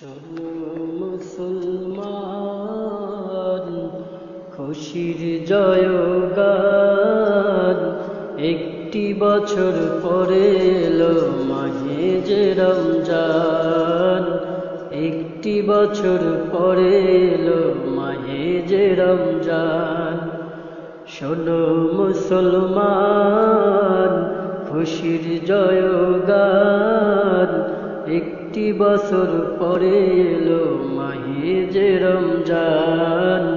শোনো মুসলমান, খুশির জয়গান। একটি বছর পরে এলো মাহে যে রমজান। একটি বছর পরে এলো মাহে যে রমজান। শোনো মুসলমান, খুশির জয়গান। একটি বছর পরে এলো মাহে যে রমজান।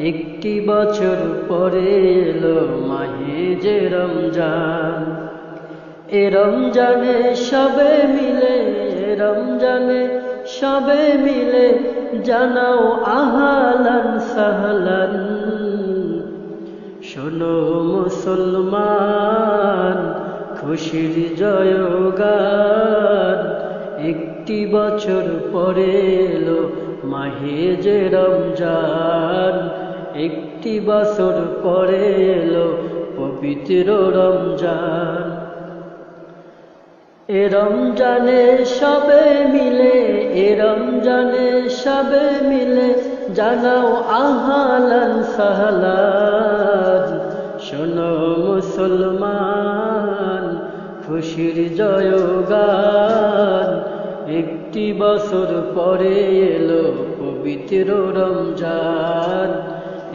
একটি বছর পরে এলো মাহে যে রমজান। এ রমজানে সবে মিলে, এ রমজানে সবে মিলে জানাও আহালান সাহলান। শোনো মুসলমান, খুশির জয়গান। একটি বছর পরে এলো মাহে যে রমজান। একটি বছর পরে এলো পবিত্র রমজান। এ রমজানে সবে মিলে, এ রমজানে সবে মিলে, জানাও আহালান সাহলান। শোনো মুসলমান খুশির জয়গান। একটি বছর পরে এলো পবিত্র রমজান।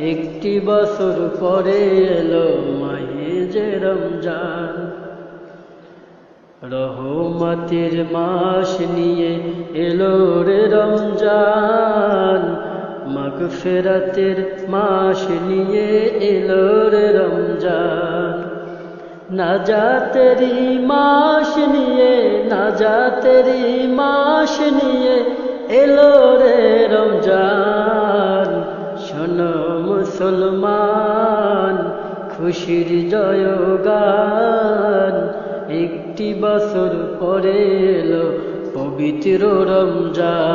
একটি বছর পরে এলো মাহে যে রমজান। রহমতের মাস নিয়ে এলো রে রমজান। মাগফেরাতের মাস নিয়ে এলো রে রমজান। নাজাতেরি মাস নিয়ে, নাজাতেরি মাস নিয়ে এলো রে রমজান। শোনো মুসলমান, খুশির জয়গান। একটি বছর পরে এলো পবিত্র রমজান।